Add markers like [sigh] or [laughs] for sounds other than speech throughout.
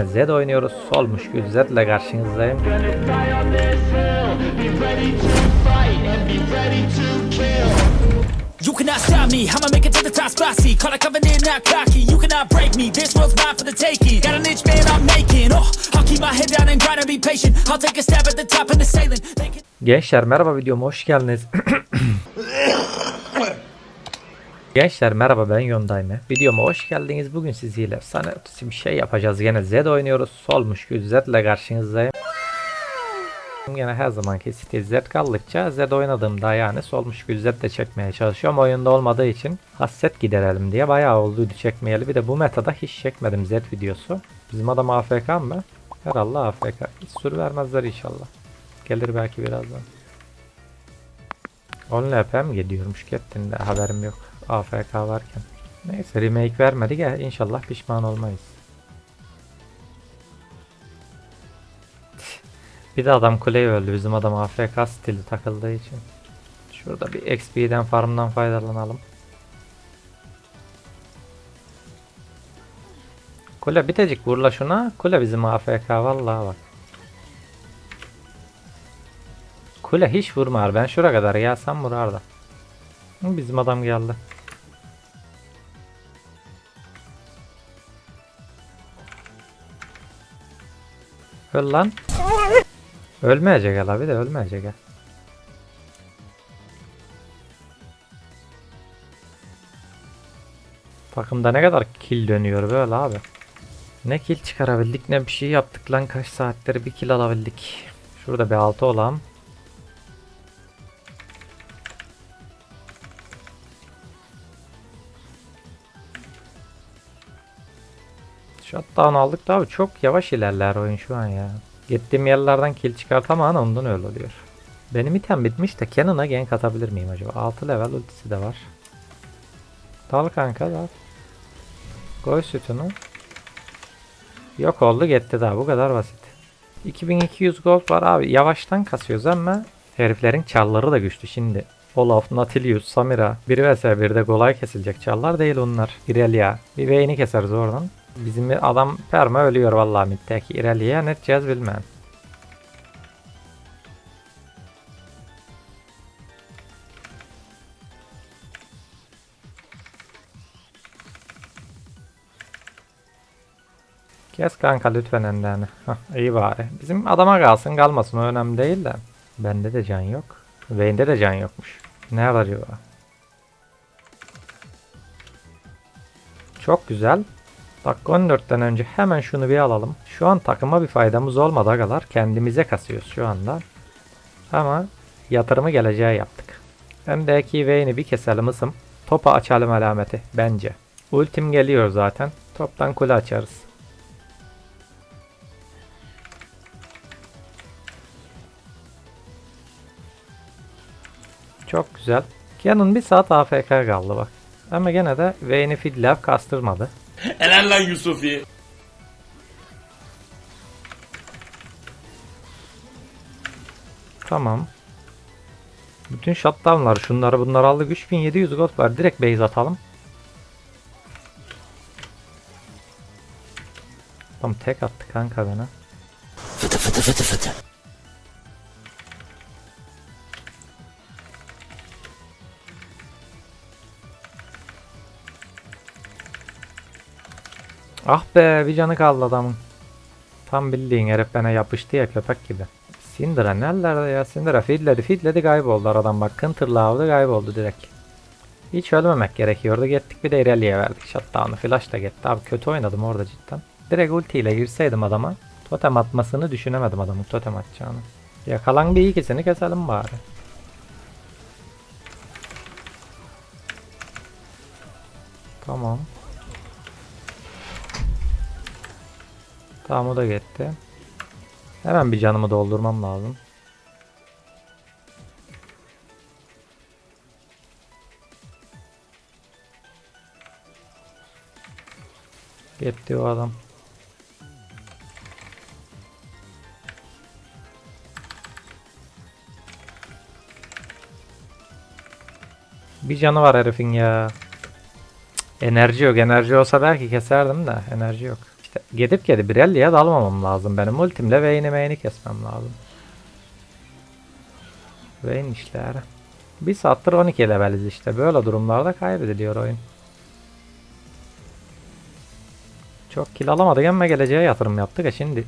Gene Zed oynuyoruz. Solmuş Gül Zed'le karşınızdayım. You cannot stop me, I'ma make it to the top spicy. Call a covenant, not cocky. You cannot break me, this world's mine for the taking. Got an itch, man, I'm making. Oh, I'll keep my head down and grind and be patient. I'll take a stab at the top and the sailing. They can- Gençler merhaba videoma hoş geldiniz. [coughs] [coughs] Gençler merhaba ben Yondayme. Videoma hoş geldiniz. Bugün sizlerle sana bir şey yapacağız. Gene Zed oynuyoruz. Solmuş Gül Zed'le karşınızdayım. Yine her zamanki stil Z kaldıkça Z oynadığımda yani solmuş Gül Zed de çekmeye çalışıyorum. Oyunda olmadığı için hasset giderelim diye bayağı olduydu çekmeyeli. Bir de bu metada hiç çekmedim Z videosu. Bizim adam AFK mı? Herhalde AFK. Hiç sür vermezler inşallah. Gelir belki birazdan. 10 LP mi gidiyormuş Captain'de haberim yok. AFK varken. Neyse remake vermedik ya inşallah pişman olmayız. [laughs] Bir de adam kuleye öldü. Bizim adam AFK stili takıldığı için. Şurada bir XP'den farmdan faydalanalım. Kule bitecek vurla şuna. Kule bizim AFK vallahi bak. Kule hiç vurmar. Ben şura kadar gelsem vurar da. Hı, Bizim adam geldi. Öl lan. Ölmeyecek abi de ölmeyecek ha. Takımda ne kadar kill dönüyor böyle abi. Ne kill çıkarabildik ne bir şey yaptık lan kaç saattir bir kill alabildik. Şurada bir altı olalım. Shutdown aldık da abi çok yavaş ilerler oyun şu an ya. Gittiğim yerlerden kill çıkartamam ondan öyle oluyor. Benim item bitmiş de Cannon'a gank atabilir miyim acaba? 6 level ultisi de var. Dal kanka dal. Koy sütunu. Yok oldu gitti daha bu kadar basit. 2200 gold var abi yavaştan kasıyoruz ama heriflerin çalları da güçlü şimdi. Olaf, Nautilus, Samira, 1 vs 1'de kolay kesilecek çallar değil onlar. Irelia. Bir beyni keseriz oradan. Bizim adam perma ölüyor vallahi middeki Irelia'ya ne edeceğiz bilmem. Kes kanka lütfen endeni. Hah, iyi bari. Bizim adama kalsın kalmasın o önemli değil de. Bende de can yok. Vayne'de de can yokmuş. Ne var acaba? Çok güzel. Dakika 14'ten önce hemen şunu bir alalım. Şu an takıma bir faydamız olmadı agalar. Kendimize kasıyoruz şu anda. Ama yatırımı geleceğe yaptık. Öndeki Vayne'i bir keselim ısım. Topa açalım alameti bence. Ultim geliyor zaten. Toptan kule açarız. Çok güzel. Canon bir saat AFK kaldı bak. Ama gene de Vayne'i Fidlav kastırmadı. [laughs] Helal lan Yusufi. Tamam. Bütün shutdownlar şunları bunları aldık. 3700 gold var. Direkt base atalım. Tamam tek attı kanka bana. Fıtı fıtı fıtı fıtı. Ah be bir canı kaldı adamın. Tam bildiğin herif bana yapıştı ya köpek gibi. Syndra nerelerde ya Syndra feedledi feedledi kayboldu aradan bak Counter'la aldı kayboldu direkt. Hiç ölmemek gerekiyordu gittik bir de Irelia'ya verdik shutdown'ı flash da gitti abi kötü oynadım orada cidden. Direkt ultiyle girseydim adama totem atmasını düşünemedim adamın totem atacağını. Yakalan bir ikisini keselim bari. Tamam. Tamam o da gitti. Hemen bir canımı doldurmam lazım. Gitti o adam. Bir canı var herifin ya. Enerji yok. Enerji olsa belki keserdim de enerji yok. Gidip gidip Birelli'ye dalmamam lazım benim. Ultimle Vayne'i Vayne'i kesmem lazım. Vayne işler. Bir saattir 12 leveliz işte. Böyle durumlarda kaybediliyor oyun. Çok kill alamadık ama geleceğe yatırım yaptık ya şimdi.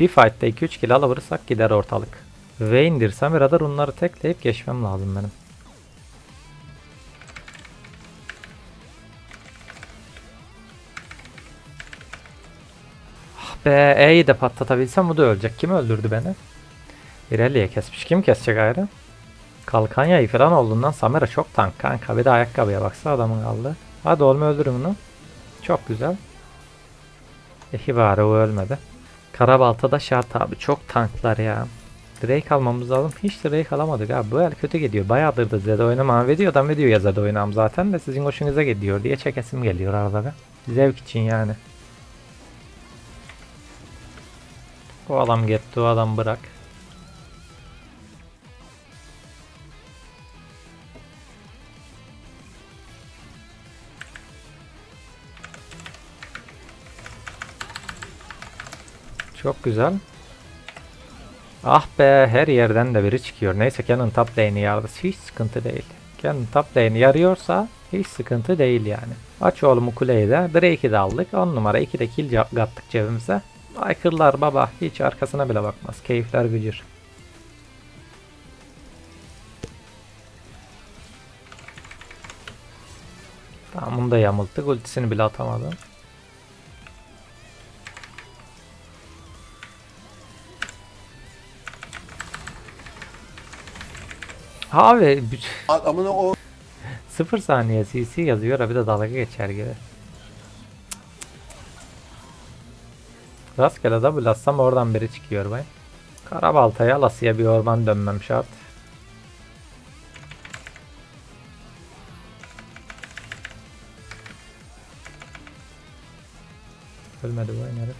Bir fight'ta 2-3 kill alırsak gider ortalık. Vayne'dir Samira'dır onları tekleyip geçmem lazım benim. Be E'yi de patlatabilsem bu da ölecek. Kim öldürdü beni? Irelia kesmiş. Kim kesecek ayrı? Kalkan yayı falan olduğundan Samira çok tank kanka. Bir de ayakkabıya baksa adamın kaldı. Hadi olma öldürün onu. Çok güzel. İyi bari o ölmedi. Karabalta da şart abi. Çok tanklar ya. Drake almamız lazım. Hiç Drake alamadık abi. Bu el kötü gidiyor. Bayağıdır da Zed oynamam. Videodan videoya Zed oynam zaten de sizin hoşunuza gidiyor diye çekesim geliyor arada bir. Zevk için yani. O adam gitti o adam bırak. Çok güzel. Ah be her yerden de biri çıkıyor. Neyse Canon top lane'i yardı. Hiç sıkıntı değil. Canon top lane'i yarıyorsa hiç sıkıntı değil yani. Aç oğlum kuleyi de. Drake'i de aldık. 10 numara 2 de kill kattık cebimize. Aykırılar baba. Hiç arkasına bile bakmaz. Keyifler gıcır. Tamam bunu da yamulttuk. Ultisini bile atamadı. Abi [laughs] Amına o 0 saniye CC yazıyor bir de dalga geçer gibi. Rastgele double atsam oradan biri çıkıyor bay. Karabaltaya alasıya bir orman dönmem şart. Ölmedi bu herif.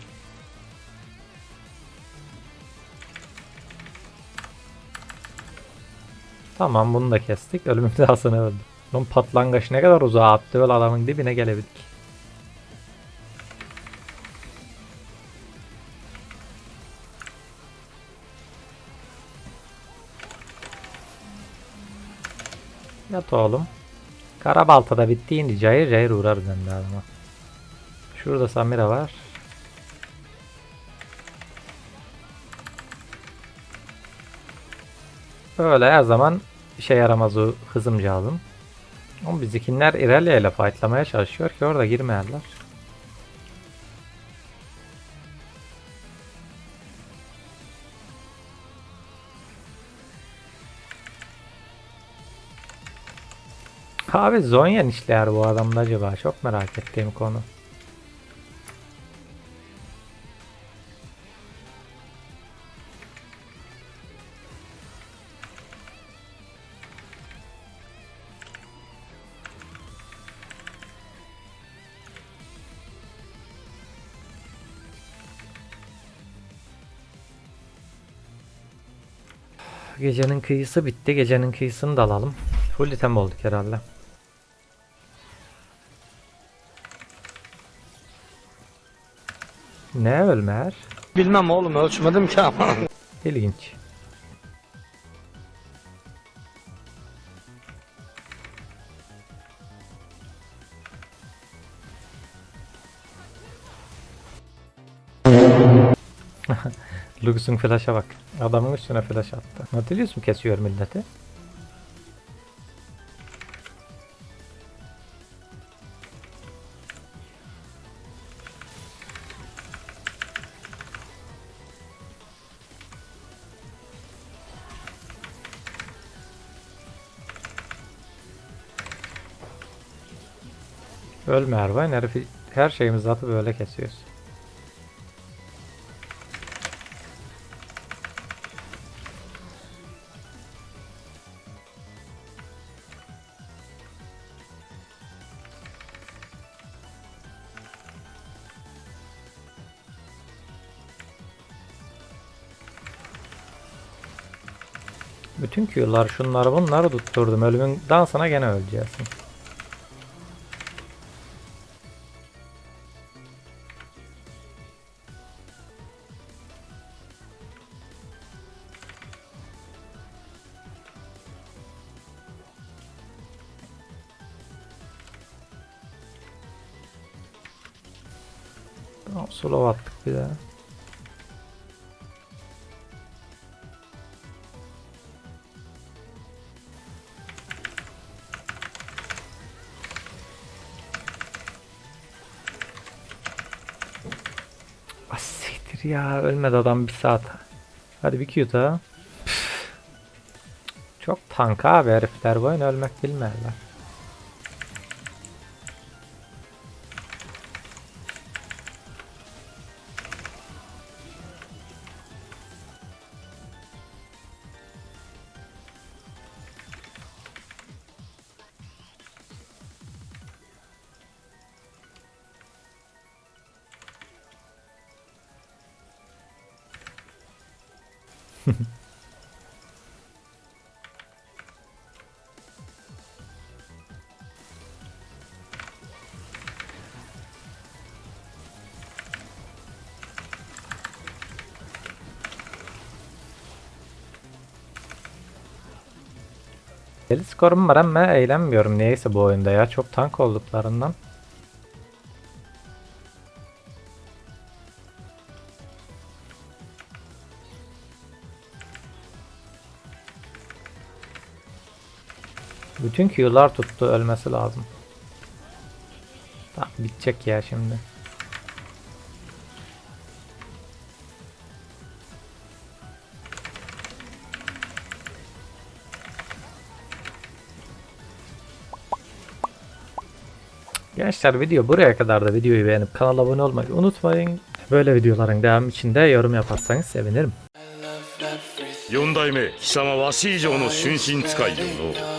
Tamam bunu da kestik. Ölümün [laughs] dahasını öldü. Bunun patlangaç ne kadar uzağa attı öyle adamın dibine gelebildik. Yat oğlum. Karabalta'da bittiğinde cayır cayır uğrarız hem de adama. Şurada Samira var. Böyle her zaman işe yaramaz o hızımcağızım. Ama bizimkiler İrelia ile fightlamaya çalışıyor ki orada girmeyenler. Abi Zonyan işler bu adamda acaba çok merak ettiğim konu. Gecenin kıyısı bitti. Gecenin kıyısını da alalım. Full item olduk herhalde. Ne Ölmer? Bilmem oğlum ölçmedim ki ama. [laughs] İlginç. [laughs] Lux'un flash'a bak. Adamın üstüne flash attı. Nautilus mu kesiyor milleti? Ölme Ervan herifi her şeyimizi atıp böyle kesiyoruz. Bütün Q'lar şunları bunları tutturdum. Ölümün dansına gene öleceğiz. Tamam, slow attık bir daha. Ah siktir ya ölmedi adam bir saat. Hadi bir Q daha. Çok tank abi herifler bu oyun ölmek bilmerler. Deli skorum var ama eğlenmiyorum niyeyse bu oyunda ya. Çok tank olduklarından. Bütün Q'lar tuttu ölmesi lazım. Tamam bitecek ya şimdi. Gençler video buraya kadar da videoyu beğenip kanala abone olmayı unutmayın. Böyle videoların devamı için de yorum yaparsanız sevinirim. 四代目貴様わし以上の春心使いよの